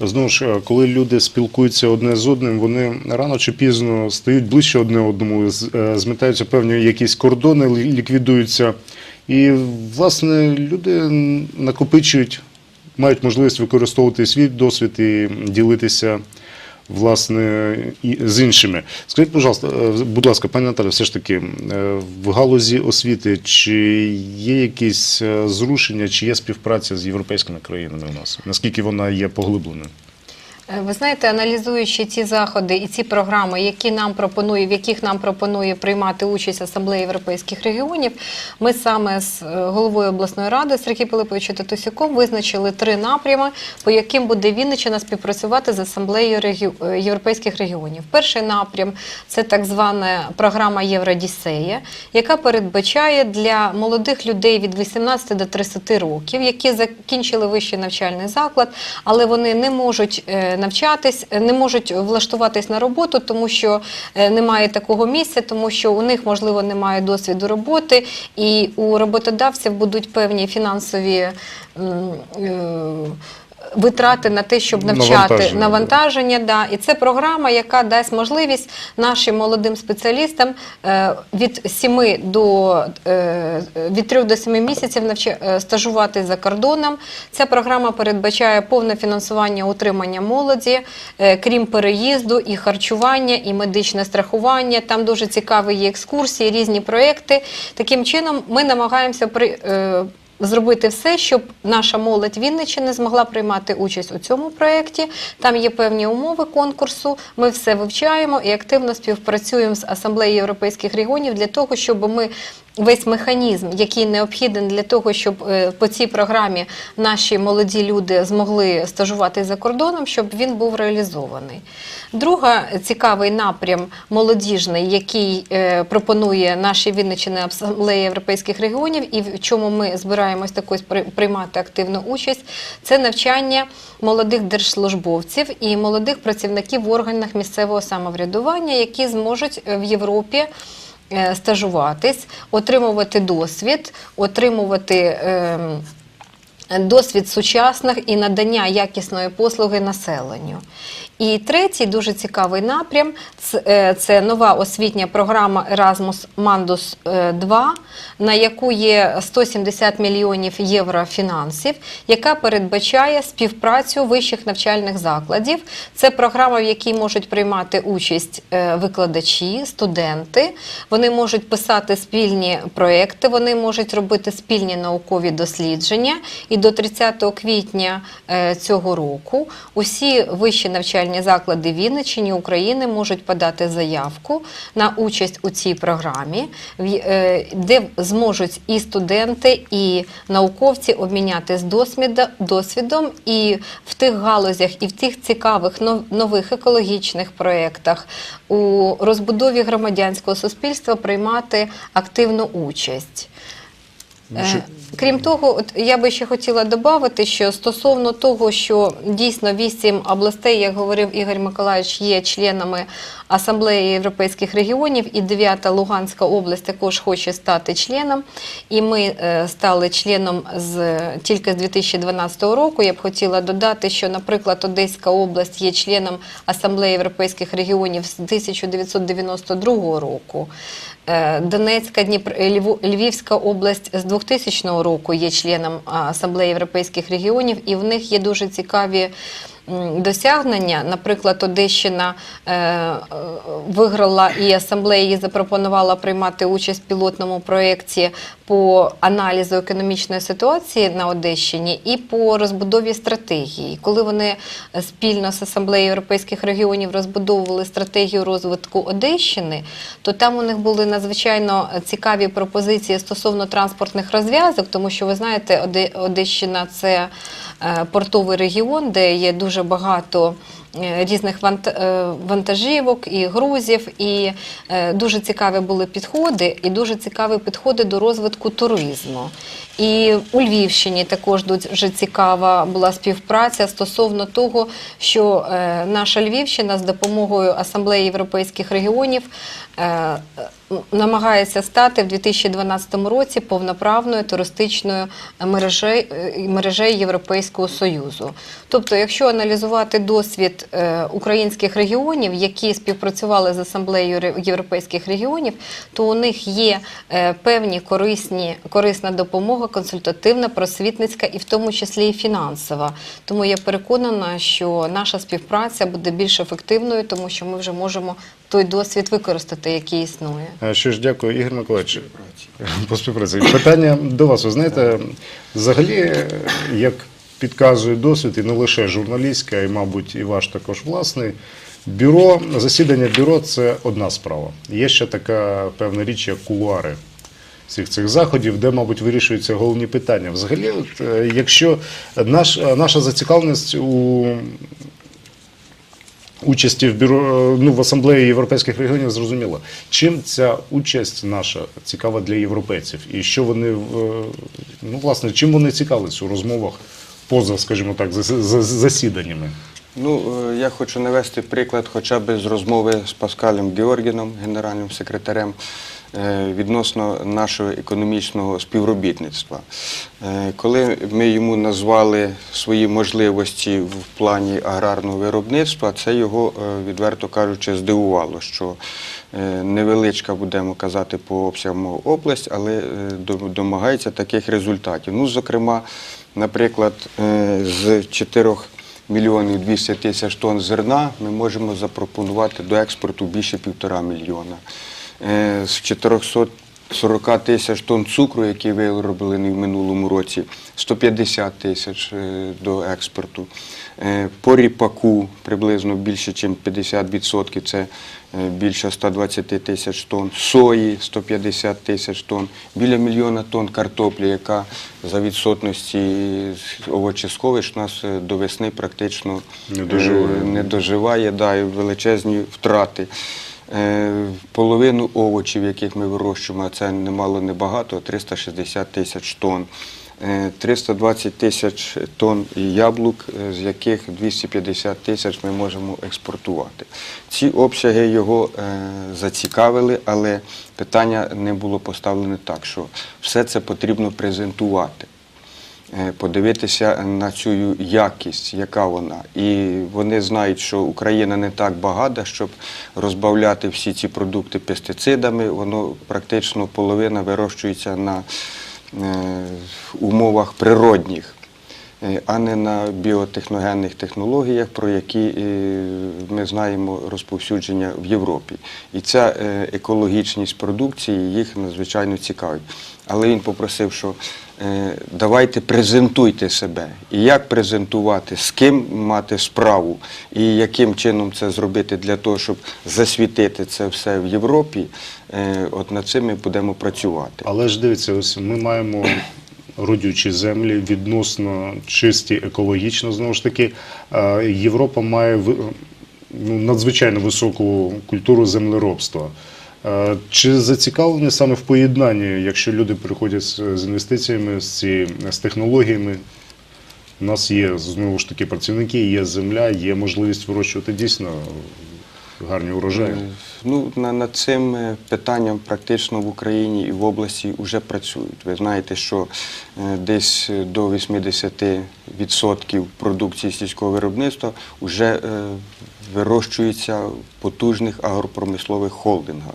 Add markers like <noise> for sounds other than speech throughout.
Знову ж, е, коли люди спілкуються одне з одним, вони рано чи пізно стають ближче одне одному, е, змітаються певні якісь кордони, ліквідуються. І, власне, люди накопичують, мають можливість використовувати свій досвід і ділитися. Власне, і з іншими. Скажіть, ласка, е, будь ласка, пані Наталя, все ж таки, е, в галузі освіти чи є якісь е, зрушення, чи є співпраця з європейськими країнами у нас? Наскільки вона є поглибленою? Е, Ви знаєте, аналізуючи ці заходи і ці програми, які нам пропонує, в яких нам пропонує приймати участь Асамблея європейських регіонів, ми саме з е, головою обласної ради Сергієм Пилиповичем Татусюком визначили три напрями, по яким буде Вінниччина співпрацювати з Асамблеєю е, європейських регіонів. Перший напрям це так звана програма Євродісея, яка передбачає для молодих людей від 18 до 30 років, які закінчили вищий навчальний заклад, але вони не можуть навчатись, не можуть влаштуватись на роботу, тому що е, немає такого місця, тому що у них можливо немає досвіду роботи, і у роботодавців будуть певні фінансові. е, Витрати на те, щоб навчати Навантаження, навантаження, да. і це програма, яка дасть можливість нашим молодим спеціалістам е, від 7 до е, від 3 до 7 місяців е, стажувати за кордоном. Ця програма передбачає повне фінансування утримання молоді, крім переїзду, і харчування, і медичне страхування. Там дуже цікаві є екскурсії, різні проекти. Таким чином, ми намагаємося при. Зробити все, щоб наша молодь Вінниччини змогла приймати участь у цьому проєкті. Там є певні умови конкурсу. Ми все вивчаємо і активно співпрацюємо з Асамблеєю європейських регіонів для того, щоб ми весь механізм, який необхідний для того, щоб е, по цій програмі наші молоді люди змогли стажувати за кордоном, щоб він був реалізований. Друга цікавий напрям молодіжний, який е, пропонує наші Вінниччини Асамблея європейських регіонів, і в чому ми збираємось також при- приймати активну участь, це навчання молодих держслужбовців і молодих працівників в органах місцевого самоврядування, які зможуть е, в Європі. Е, Стажуватись, отримувати досвід, отримувати ем, досвід сучасних і надання якісної послуги населенню. І третій дуже цікавий напрям це, е, нова освітня програма Erasmus Mandus 2, на яку є 170 мільйонів євро фінансів, яка передбачає співпрацю вищих навчальних закладів. Це програма, в якій можуть приймати участь е, викладачі, студенти. Вони можуть писати спільні проекти, вони можуть робити спільні наукові дослідження. І до 30 квітня е, цього року усі вищі навчальні заклади Вінниччини України можуть подати заявку на участь у цій програмі, е, де зможуть і студенти, і науковці обмінятися досвідом і в тих галузях, і в тих цікавих нових екологічних проєктах у розбудові громадянського суспільства приймати активну участь. Ну, Е, що- Крім того, от я би ще хотіла додати, що стосовно того, що дійсно вісім областей, як говорив Ігор Миколаївич, є членами Асамблеї європейських регіонів, і дев'ята Луганська область також хоче стати членом. І ми е, стали членом з тільки з 2012 року. Я б хотіла додати, що, наприклад, Одеська область є членом Асамблеї європейських регіонів з 1992 року. Е, Донецька, Дніпр... е, Львівська область з 2000 року є членом Асамблеї європейських регіонів, і в них є дуже цікаві досягнення. Наприклад, Одещина е, е, виграла і асамблея їй запропонувала приймати участь в пілотному проєкті по аналізу економічної ситуації на Одещині і по розбудові стратегії. Коли вони е, спільно з асамблеєю європейських регіонів розбудовували стратегію розвитку Одещини, то там у них були надзвичайно цікаві пропозиції стосовно транспортних розв'язок, тому що ви знаєте, Оде- Одещина це портовий регіон, де є дуже багато е, різних е, вантажівок і грузів. І е, дуже цікаві були підходи, і дуже цікаві підходи до розвитку туризму. І у Львівщині також дуже цікава була співпраця стосовно того, що е, наша Львівщина з допомогою Асамблеї європейських регіонів е, е, намагається стати в 2012 році повноправною туристичною мережею, мережею Європейського Союзу. Тобто, якщо аналізувати досвід е, українських регіонів, які співпрацювали з Асамблеєю європейських регіонів, то у них є е, певні корисні, корисна допомога, консультативна, просвітницька і в тому числі і фінансова. Тому я переконана, що наша співпраця буде більш ефективною, тому що ми вже можемо той досвід використати, який існує. Е, Що ж, дякую, Ігор Миколаївич. По співпраці. Питання до вас. Ви знаєте, взагалі, е, як підказує досвід, і не лише журналістська, і, мабуть, і ваш також власний. Бюро, засідання бюро це одна справа. Є ще така певна річ, як кулуари всіх цих заходів, де, мабуть, вирішуються головні питання. Взагалі, от, е, якщо наш, наша зацікавленість у участі в бюро ну в асамблеї європейських регіонів зрозуміло. Чим ця участь наша цікава для європейців, і що вони ну власне чим вони цікавляться у розмовах поза, скажімо так, зас- зас- засіданнями? Ну, е, я хочу навести приклад хоча б з розмови з Паскалем Георгіном, генеральним секретарем, е, відносно нашого економічного співробітництва. Е, Коли ми йому назвали свої можливості в плані аграрного виробництва, це його, е, відверто кажучи, здивувало, що е, невеличка, будемо казати, по обсягам область, але е, домагається таких результатів. Ну, зокрема, наприклад, е, з чотирьох мільйонів 200 тисяч тонн зерна ми можемо запропонувати до експорту більше півтора мільйона. Е, З 440 тисяч тонн цукру, який вироблений в минулому році, 150 тисяч е, до експорту. Е, По ріпаку приблизно більше, ніж 50%, це більше 120 тисяч тонн, сої 150 тисяч тонн, біля мільйона тонн картоплі, яка за відсотності овочесховищ у нас до весни практично Не доживає. не доживає, да, і величезні втрати. Е, Половину овочів, яких ми вирощуємо, а це немало небагато, 360 тисяч тонн. Е, 320 тисяч тонн яблук, е, з яких 250 тисяч ми можемо експортувати. Ці обсяги його е, зацікавили, але питання не було поставлене так, що все це потрібно презентувати е, подивитися на цю якість, яка вона. І вони знають, що Україна не так багата, щоб розбавляти всі ці продукти пестицидами. Воно практично половина вирощується на е, умовах природних. е, А не на біотехногенних технологіях, про які е, ми знаємо розповсюдження в Європі. І ця е, екологічність продукції їх надзвичайно цікавить. Але він попросив, що е, давайте презентуйте себе. І як презентувати, з ким мати справу, і яким чином це зробити для того, щоб засвітити це все в Європі, е, от над цим ми будемо працювати. Але ж дивіться, ось ми маємо родючі землі, відносно чисті екологічно. Знову ж таки, е, Європа має ну, надзвичайно високу культуру землеробства. Е, Чи зацікавлені саме в поєднанні, якщо люди приходять з інвестиціями, з, ці, з технологіями? У нас є знову ж таки працівники, є земля, є можливість вирощувати дійсно гарні урожаї. Е, Ну, на- над цим е, питанням практично в Україні і в області вже працюють. Ви знаєте, що десь до 80% продукції сільського виробництва вже вирощується в потужних агропромислових холдингах.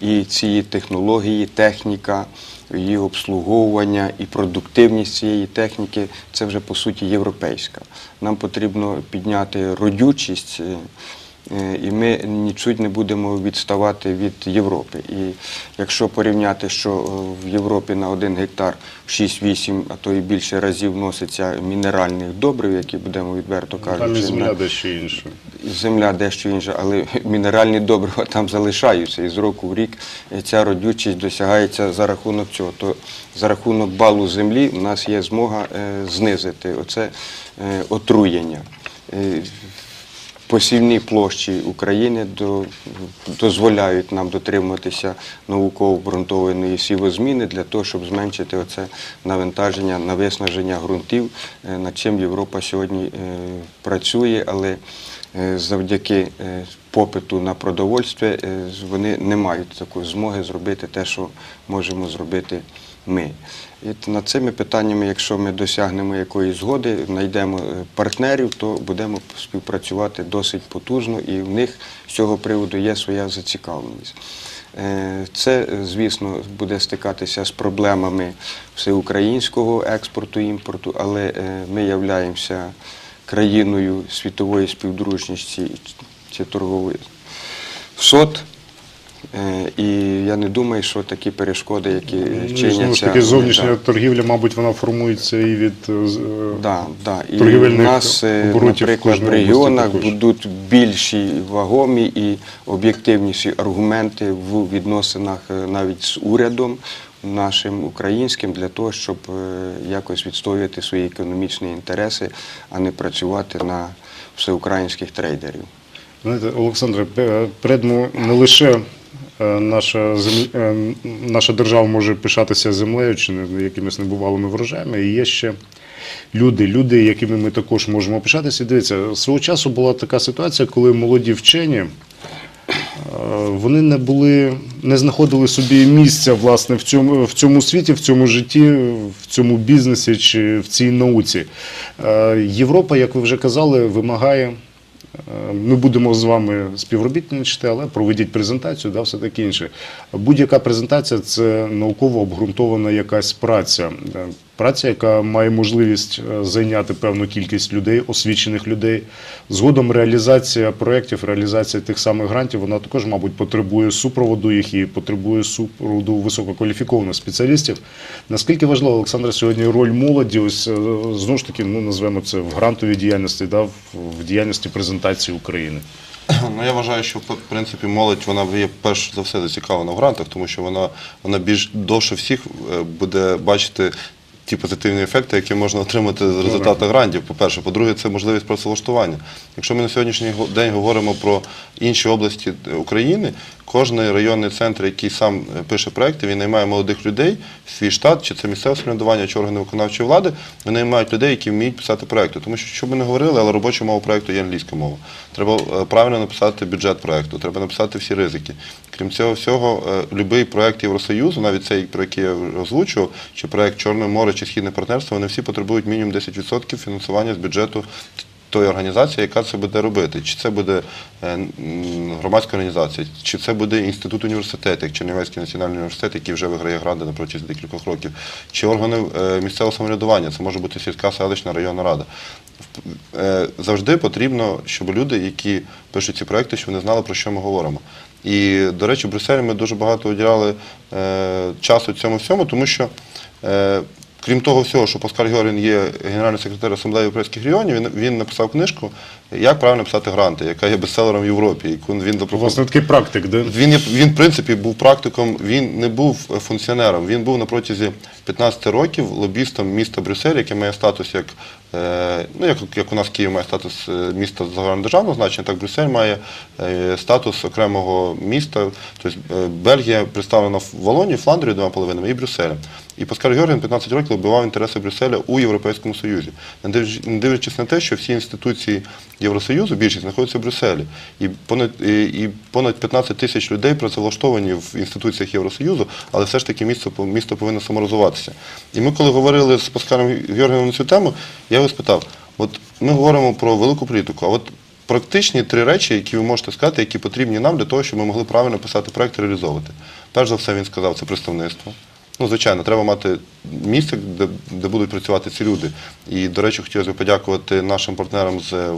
І ці технології, техніка, її обслуговування і продуктивність цієї техніки це вже по суті європейська. Нам потрібно підняти родючість. е, І ми нічуть не будемо відставати від Європи. І якщо порівняти, що е, в Європі на один гектар 6-8, а то і більше разів вноситься мінеральних добрив, які будемо відверто Там і кажучи, земля дещо інша. Земля дещо інша, але <laughs> мінеральні добрива там залишаються. І з року в рік ця родючість досягається за рахунок цього. То за рахунок балу землі у нас є змога е, знизити оце е, отруєння. Е, посівні площі України дозволяють нам дотримуватися науково обґрунтованої сівозміни для того, щоб зменшити оце навантаження на виснаження ґрунтів, над чим Європа сьогодні працює, але завдяки е, попиту на продовольство е, вони не мають такої змоги зробити те, що можемо зробити ми. І над цими питаннями, якщо ми досягнемо якоїсь згоди, знайдемо е, партнерів, то будемо співпрацювати досить потужно, і в них з цього приводу є своя зацікавленість. Е, Це, е, звісно, буде стикатися з проблемами всеукраїнського експорту імпорту, але е, ми являємося країною світової співдружності чи торгової СОТ. Е, І я не думаю, що такі перешкоди, які Ну, і чиняться. ж таки, зовнішня да. торгівля, мабуть, вона формується і від е, е, Да, да. І торгівельних у нас, оборотів наприклад, в кожної регіонах будуть більші вагомі і об'єктивніші аргументи в відносинах навіть з урядом нашим українським для того, щоб е, якось відстоювати свої економічні інтереси, а не працювати на всеукраїнських трейдерів. Знаєте, Олександре, пе- передмо не лише е, наша, земля, е, наша держава може пишатися землею чи якимись небувалими врожаями, і є ще люди, люди, якими ми також можемо пишатися. Дивіться, свого часу була така ситуація, коли молоді вчені. Е, Вони не були, не знаходили собі місця власне в цьому, в цьому світі, в цьому житті, в цьому бізнесі чи в цій науці. Е, Європа, як ви вже казали, вимагає Е, Ми будемо з вами співробітничати, але проведіть презентацію, да, все таке інше. Будь-яка презентація це науково обґрунтована якась праця. Праця, яка має можливість е, зайняти певну кількість людей, освічених людей. Згодом реалізація проєктів, реалізація тих самих грантів, вона також, мабуть, потребує супроводу їх і потребує супроводу висококваліфікованих спеціалістів. Наскільки важлива, Олександр, сьогодні роль молоді, ось е, знову ж таки, ну назвемо це в грантовій діяльності, да, в- в діяльності презентації України. Ну, я вважаю, що в принципі молодь вона є перш за все зацікавлена в грантах, тому що вона, вона більш довше всіх е, буде бачити ті позитивні ефекти, які можна отримати з результату грантів. По-перше, по-друге, це можливість працевлаштування. Якщо ми на сьогоднішній день говоримо про інші області України, кожний районний центр, який сам е, пише проекти, він наймає молодих людей, свій штат, чи це місцеве самоврядування, чи органи виконавчої влади, вони наймають людей, які вміють писати проекти. Тому що, що би не говорили, але робоча мова проекту є англійська мова. Треба е, правильно написати бюджет проекту, треба написати всі ризики. Крім цього всього, е, будь-який проект Євросоюзу, навіть цей, про який я озвучував, чи проект Чорне море, чи Східне партнерство, вони всі потребують мінімум 10% фінансування з бюджету тої організації, яка це буде робити. Чи це буде е, громадська організація, чи це буде інститут університету, як Чернівецький національний університет, який вже виграє гранди на протязі декількох років, чи органи е, місцевого самоврядування, це може бути сільська селищна районна рада. Е, Завжди потрібно, щоб люди, які пишуть ці проекти, щоб вони знали, про що ми говоримо. І, до речі, в Брюсселі ми дуже багато виділяли часу цьому всьому, тому що Крім того всього, що Паскаль Георгін є генеральний секретар Асамблеї Європейських регіонів, він, він написав книжку Як правильно писати гранти, яка є бестселером в Європі. Яку він запропонував. Власне, такий практик, де Він, він, в принципі, був практиком, він не був функціонером. Він був на протязі 15 років лобістом міста Брюссель, яке має статус як, ну, як, як у нас Київ має статус е, міста загальнодержавного значення, так Брюссель має е, статус окремого міста. Тобто е, Бельгія представлена в Волоні, Фландрію двома половинами і Брюсселем. І Паскаль Георгін 15 років лобівав інтереси Брюсселя у Європейському Союзі. Не дивлячись- на те, що всі інституції Євросоюзу, більшість знаходяться в Брюсселі. І понад, і, понад 15 тисяч людей працевлаштовані в інституціях Євросоюзу, але все ж таки місто, місто повинно саморозвиватися. І ми, коли говорили з Паскалем Георгієм на цю тему, я його спитав: от ми говоримо про велику політику, а от практичні три речі, які ви можете сказати, які потрібні нам для того, щоб ми могли правильно писати проект реалізовувати. Перш за все, він сказав, це представництво. Ну, звичайно, треба мати місце, де, де будуть працювати ці люди. І, до речі, хотілося б подякувати нашим партнерам з е,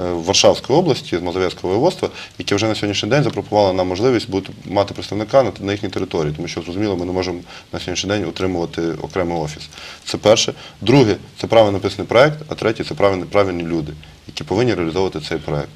Варшавської області, з Мазовецького воєводства, які вже на сьогоднішній день запропонували нам можливість бути, мати представника на, на їхній території, тому що, зрозуміло, ми не можемо на сьогоднішній день утримувати окремий офіс. Це перше. Друге, це правильно написаний проект, а третє це правильні, правильні люди, які повинні реалізовувати цей проект.